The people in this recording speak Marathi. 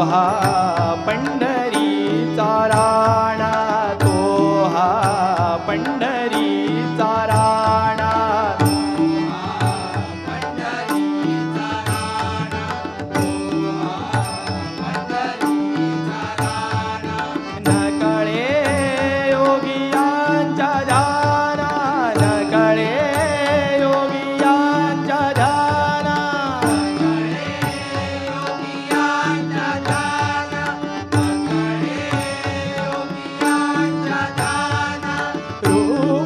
हा पंढरीचा राणा तो हा पंढरी.